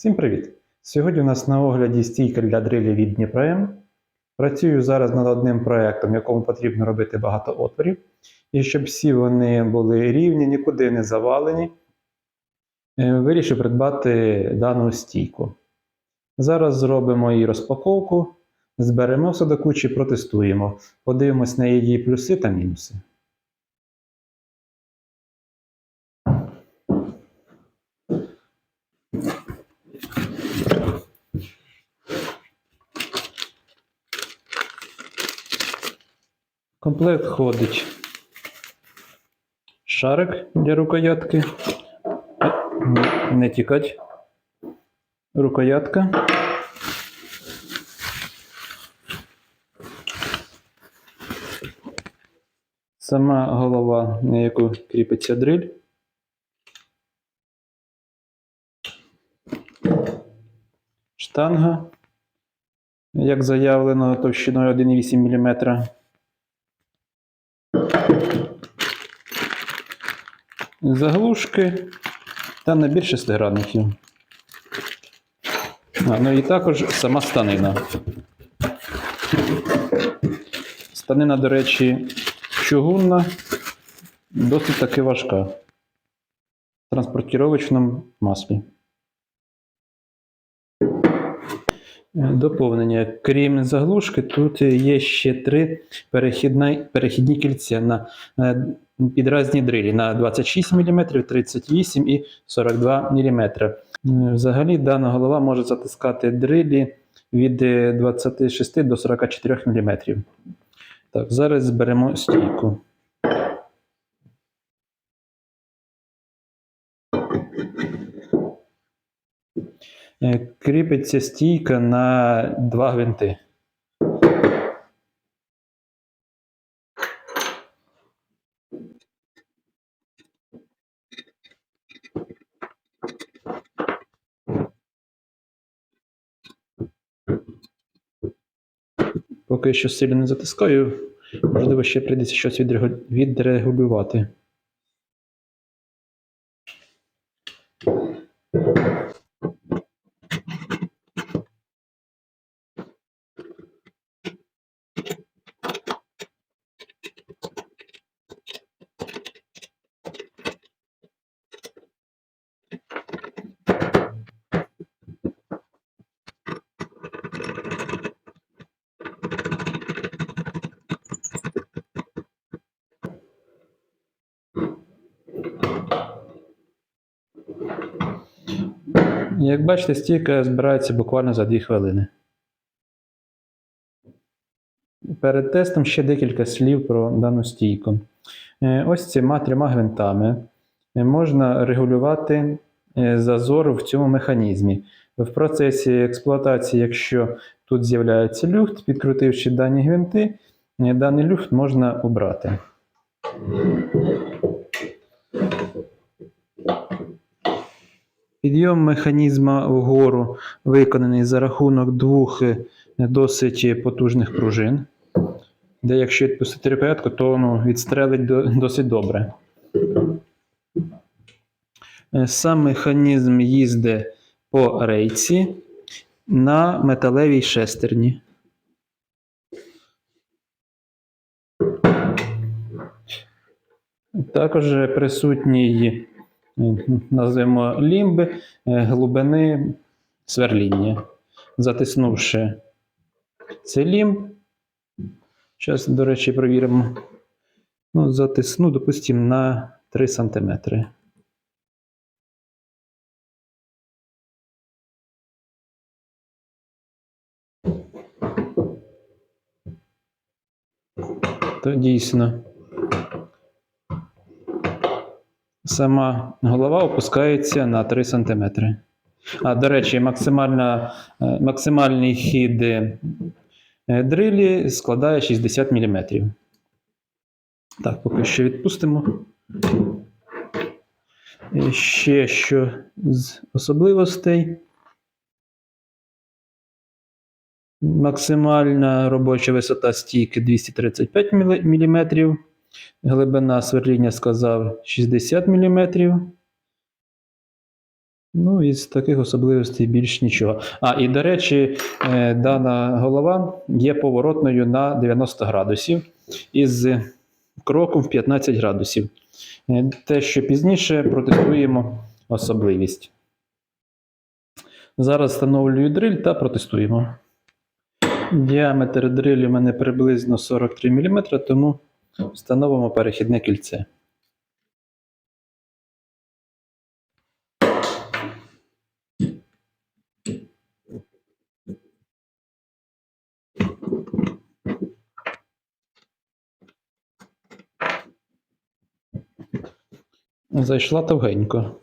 Всім привіт! Сьогодні у нас на огляді стійка для дрилів від Дніпром. Працюю зараз над одним проєктом, якому потрібно робити багато отворів. І щоб всі вони були рівні, нікуди не завалені, е, вирішив придбати дану стійку. Зараз зробимо її розпаковку, зберемо все до кучі, протестуємо. Подивимось на її плюси та мінуси. Комплект входить шарик для рукоятки. Не тікать. Рукоятка. Сама голова, на яку кріпиться дриль. Штанга, як заявлено, товщиною 1,8 мм. Заглушки та набір шестигранників. А, ну і також сама станина. Станина, до речі, чугунна, досить таки важка. В транспортіровочному маслі. Е, Доповнення. Крім заглушки, тут є ще три перехідні, кільця на е, під різні дрилі на 26 мм, 38 і 42 мм. Е, Взагалі дана голова може затискати дрилі від е, 26 до 44 мм. Так, зараз зберемо стійку. Е, Кріпиться стійка на два гвинти. Поки що сильно не затискаю, можливо, ще прийдеться щось відрегулювати. Як бачите, стійка збирається буквально за 2 хвилини. Перед тестом ще декілька слів про дану стійку. Е, Ось цими трьома гвинтами е, можна регулювати е, зазор в цьому механізмі. В процесі експлуатації, якщо тут з'являється люфт, підкрутивши дані гвинти, даний люфт можна обрати. Підйом механізма вгору виконаний за рахунок двох е, досить потужних пружин, де якщо відпустити рукоятку, то ну, відстрелить досить добре. Е, Сам механізм їздить по рейці на металевій шестерні. Також присутній назвемо лімби е, глибини сверління. Затиснувши цей лімб, зараз, до речі, провіримо. Ну, затисну, допустимо, на 3 см. То дійсно. Сама голова опускається на 3 см. А, до речі, е, максимальний хід е, дрилі складає 60 мм. Так, поки що відпустимо. І Ще що з особливостей. Максимальна робоча висота стійки 235 мм. Глибина сверління сказав 60 мм. Ну, із таких особливостей більш нічого. А, і до речі, е, дана голова є поворотною на 90 градусів із кроком в 15 градусів. Е, Те, що пізніше протестуємо особливість. Зараз встановлюю дриль та протестуємо. Діаметр дрилю у мене приблизно 43 мм, тому встановимо перехідне кільце. Зайшла довгенько.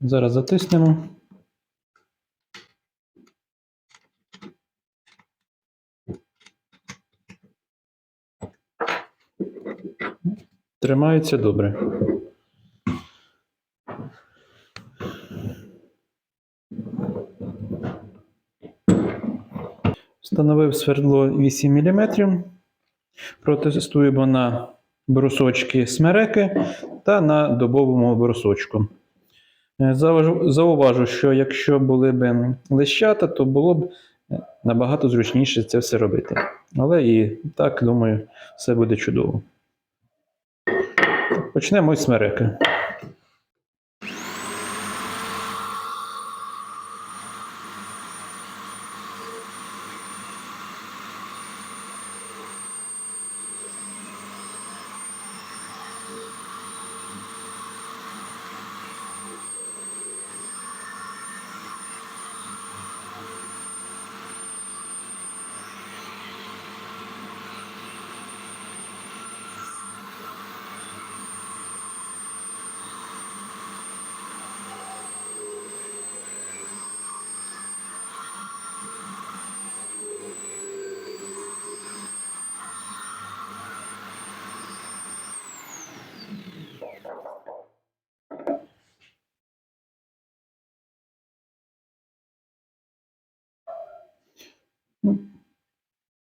Зараз затиснемо. Тримається добре. Встановив свердло 8 мм. Протестуємо на брусочки смереки та на добовому брусочку. Е, зауважу- що якщо були б лещата, то було б е, набагато зручніше це все робити. Але і так, думаю, все буде чудово. Почнемо із смереки.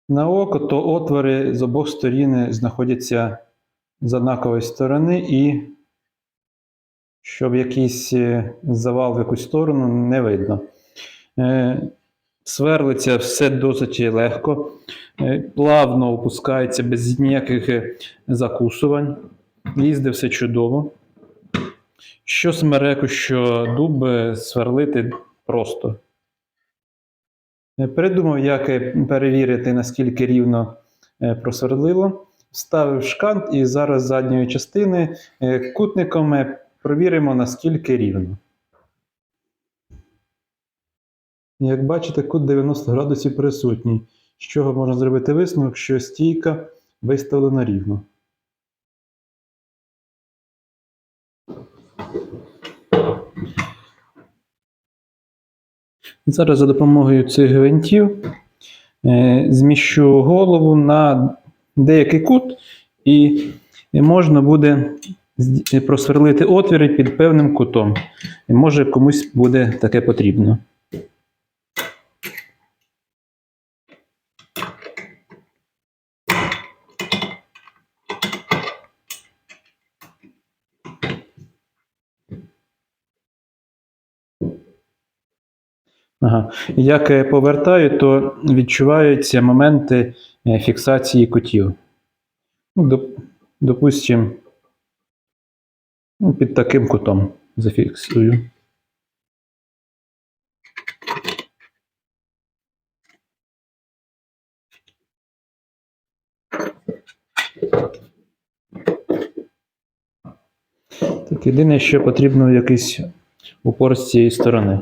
На око, то отвори з обох сторін знаходяться з однакової сторони, і щоб якийсь е, завал в якусь сторону не видно. Е, Сверлиться все досить легко, е, плавно опускається без ніяких закусувань. Їзде все чудово. Що смереку, що дуб е, сверлити просто. Е, Придумав, як е, перевірити, наскільки рівно е, просверлило. Вставив шкант і зараз задньої частини кутником провіримо, наскільки рівно. Як бачите, кут 90 градусів присутній, з чого можна зробити висновок, що стійка виставлена рівно. Зараз за допомогою цих гвинтів е, зміщу голову на деякий кут, і можна буде просверлити отвіри під певним кутом. Може комусь буде таке потрібно. Ага. Як е, повертаю, то відчуваються моменти е, фіксації кутів. Ну, доп- допустим, ну, під таким кутом зафіксую. Так, єдине, що потрібно якийсь упор з цієї сторони.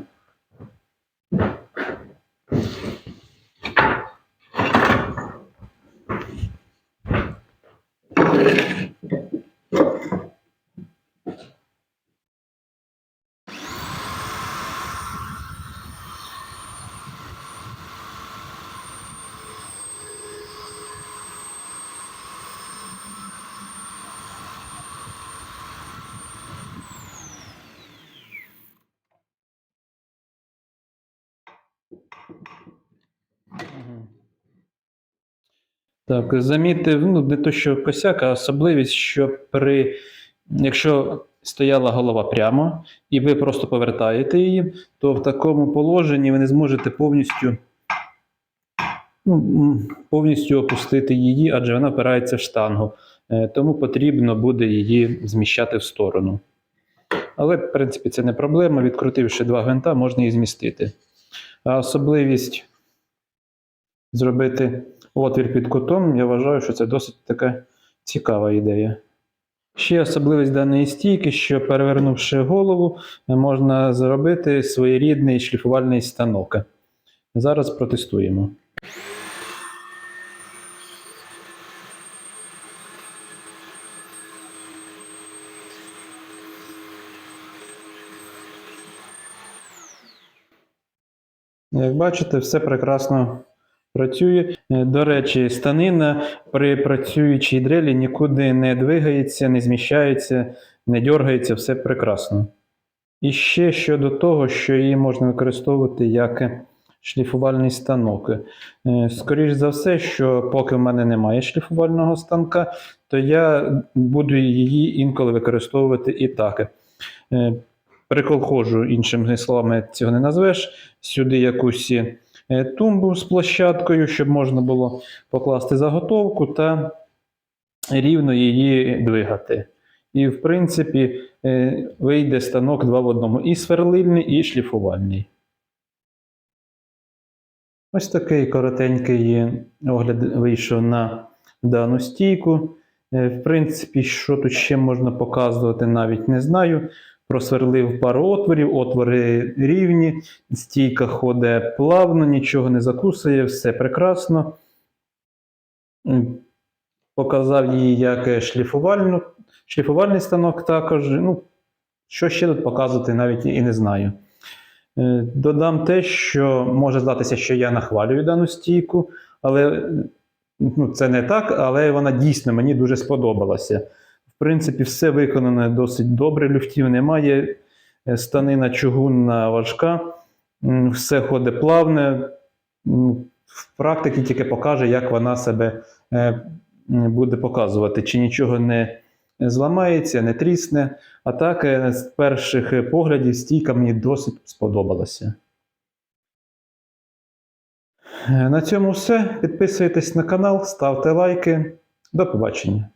Так, замітив, ну, не то, що косяк, а особливість, що при, якщо стояла голова прямо, і ви просто повертаєте її, то в такому положенні ви не зможете повністю, ну, повністю опустити її, адже вона опирається в штангу. Е, Тому потрібно буде її зміщати в сторону. Але, в принципі, це не проблема. Відкрутивши два гвинта, можна її змістити. А особливість зробити отвір під кутом, я вважаю, що це досить така цікава ідея. Ще особливість даної стійки, що перевернувши голову, можна зробити своєрідний шліфувальний станок. Зараз протестуємо. Як бачите, все прекрасно працює. Е, До речі, станина при працюючій дрелі нікуди не двигається, не зміщається, не дергається, все прекрасно. І ще щодо того, що її можна використовувати як шліфувальний станок. Е, Скоріш за все, що поки в мене немає шліфувального станка, то я буду її інколи використовувати і так. Е, Приколхожу, іншими словами, цього не назвеш. Сюди якусь тумбу з площадкою, щоб можна було покласти заготовку та рівно її двигати. І, в принципі, е, вийде станок два в одному: і сверлильний, і шліфувальний. Ось такий коротенький огляд вийшов на дану стійку. Е, В принципі, що тут ще можна показувати, навіть не знаю. Просверлив пару отворів, отвори рівні, стійка ходить плавно, нічого не закусує, все прекрасно. Показав її як шліфувальну, шліфувальний станок також. Ну, що ще тут показувати, навіть і не знаю. Е, Додам те, що може здатися, що я нахвалюю дану стійку, але е, ну, це не так, але вона дійсно мені дуже сподобалася. Принципі, все виконано досить добре, люфтів немає, е, станина чугунна важка, все ходить плавне. В практиці тільки покаже, як вона себе е, буде показувати, чи нічого не зламається, не трісне. А так, е, з перших поглядів, стійка мені досить сподобалася. На цьому все. Підписуйтесь на канал, ставте лайки. До побачення.